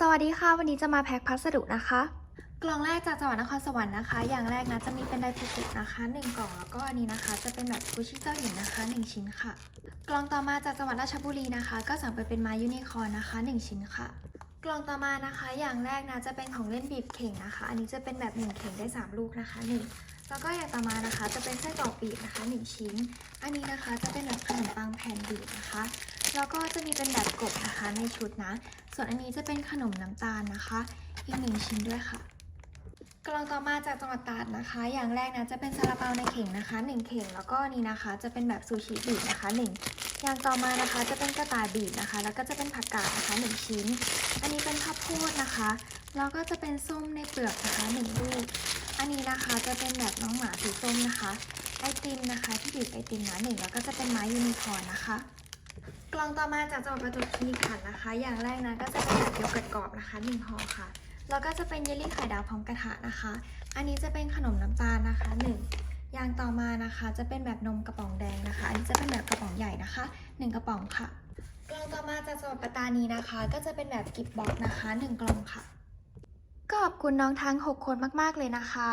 สวัสดีค่ะ วันนี้จะมาแพ็คพัสดุนะคะ กล่องแรกจากจังหวัดนครสวรรค์นะคะ อย่างแรกนะจะมีเป็นไดฟูกุนะคะ1กล่องแล้วก็อันนี้นะคะ จะเป็นแบบกุชิเจ้าหญิงนะคะ 1 ชิ้นค่ะ กล่องต่อมาจากจังหวัดราชบุรีนะคะ ก็สั่งไปเป็นไม้ยูนิคอร์นนะคะ 1 ชิ้นค่ะ กล่องต่อมานะคะ อย่างแรกนะจะเป็นของเล่นบีบเข่งนะคะ อันนี้จะเป็นแบบ1เข่งได้ 3 ลูกนะคะ 1แล้วก็อย่างต่อมานะคะจะเป็นไส้กรอกบีบนะคะ 1 ชิ้น อันนี้นะคะจะเป็นแบบขนมปังแผ่นบีบนะคะ แล้วก็จะมีเป็นแบบ กบนะคะในชุดนะ ส่วนอันนี้จะเป็นขนมน้ำตาลนะคะ อีกหนึ่งชิ้นด้วยค่ะกล่องต่อมาจากจังหวัดตราดนะคะ อย่างแรกนะจะเป็นซาลาเปาในเข่งนะคะหนึ่งเข่ง แล้วก็นนี้นะคะ จะเป็นแบบซูชิบีบนะคะหนึ่งอย่างต่อมานะคะจะเป็นกระต่ายบีบนะคะ แล้วก็จะเป็นผักกาดนะคะหนึ่งชิ้น อันนี้เป็นข้าวโพดนะคะ แล้วก็จะเป็นส้มในเปลือกนะคะหนึ่งลูก อันนี้นะคะจะเป็นแบบน้องหมาสีส้มนะคะ ไอติมนะคะที่บีบไอติมนะหนึ่งแล้วก็จะเป็นไม้ยูนิคอร์นนะคะ กล่องต่อมาจากจังหวัดประจวบคีรีขันธ์นะคะ อย่างแรกนะก็จะเป็นแบบโยเกิร์ตกรอบนะคะหนึ่งห่อค่ะ แล้วก็จะเป็นเยลลี่ไข่ดาวพร้อมกระทะนะคะ อันนี้จะเป็นขนมน้ำตาลนะคะหนึ่งอย่างต่อมานะคะจะเป็นแบบนมกระป๋องแดงนะคะ อันนี้จะเป็นแบบกระป๋องใหญ่นะคะหนึ่งกระป๋องค่ะ กล่องต่อมาจากจังหวัดปัตตานีนะคะ ก็จะเป็นแบบกิฟต์บ็อกซ์นะคะหนึ่งกล่องค่ะ ก็ขอบคุณน้องทั้ง 6 คนมากๆเลยนะคะ